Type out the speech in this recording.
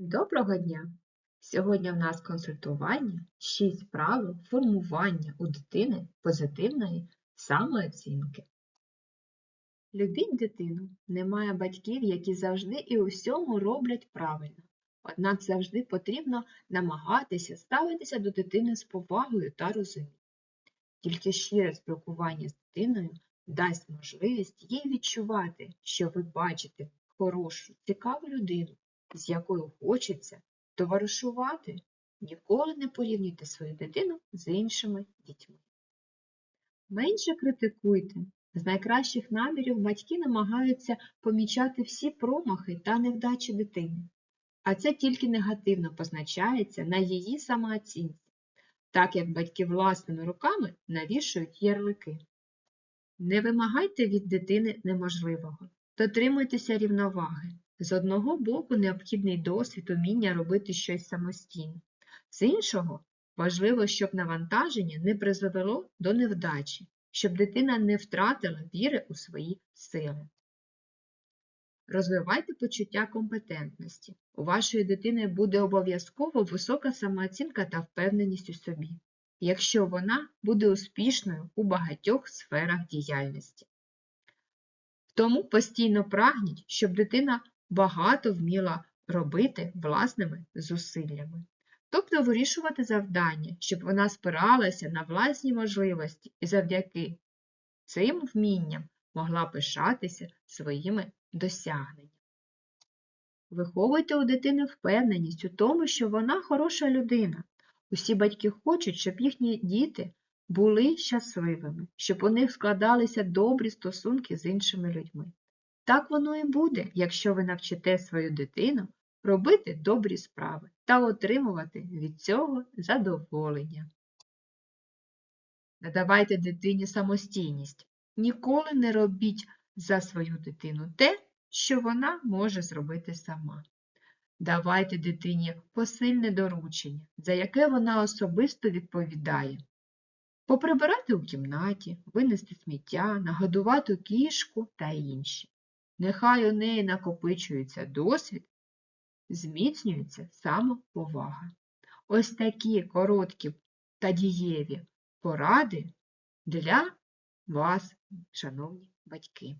Доброго дня! Сьогодні в нас консультування 6 правил формування у дитини позитивної самооцінки. Любіть дитину. Немає батьків, які завжди і у всьому роблять правильно. Однак завжди потрібно намагатися ставитися до дитини з повагою та розумінням. Тільки щире спілкування з дитиною дасть можливість їй відчувати, що ви бачите хорошу, цікаву людину, з якою хочеться товаришувати. Ніколи не порівнюйте свою дитину з іншими дітьми. Менше критикуйте. З найкращих намірів батьки намагаються помічати всі промахи та невдачі дитини, а це тільки негативно позначається на її самооцінці, так як батьки власними руками навішують ярлики. Не вимагайте від дитини неможливого, дотримуйтеся рівноваги. З одного боку необхідний досвід уміння робити щось самостійно, з іншого важливо, щоб навантаження не призвело до невдачі, щоб дитина не втратила віри у свої сили. Розвивайте почуття компетентності. У вашої дитини буде обов'язково висока самооцінка та впевненість у собі, якщо вона буде успішною у багатьох сферах діяльності. Тому постійно прагніть, щоб дитина багато вміла робити власними зусиллями. Тобто вирішувати завдання, щоб вона спиралася на власні можливості і завдяки цим вмінням могла пишатися своїми досягненнями. Виховуйте у дитини впевненість у тому, що вона хороша людина. Усі батьки хочуть, щоб їхні діти були щасливими, щоб у них складалися добрі стосунки з іншими людьми. Так воно і буде, якщо ви навчите свою дитину робити добрі справи та отримувати від цього задоволення. Надавайте дитині самостійність. Ніколи не робіть за свою дитину те, що вона може зробити сама. Давайте дитині посильне доручення, за яке вона особисто відповідає. Поприбирати у кімнаті, винести сміття, нагодувати кішку та інші. Нехай у неї накопичується досвід, зміцнюється самоповага. Ось такі короткі та дієві поради для вас, шановні батьки.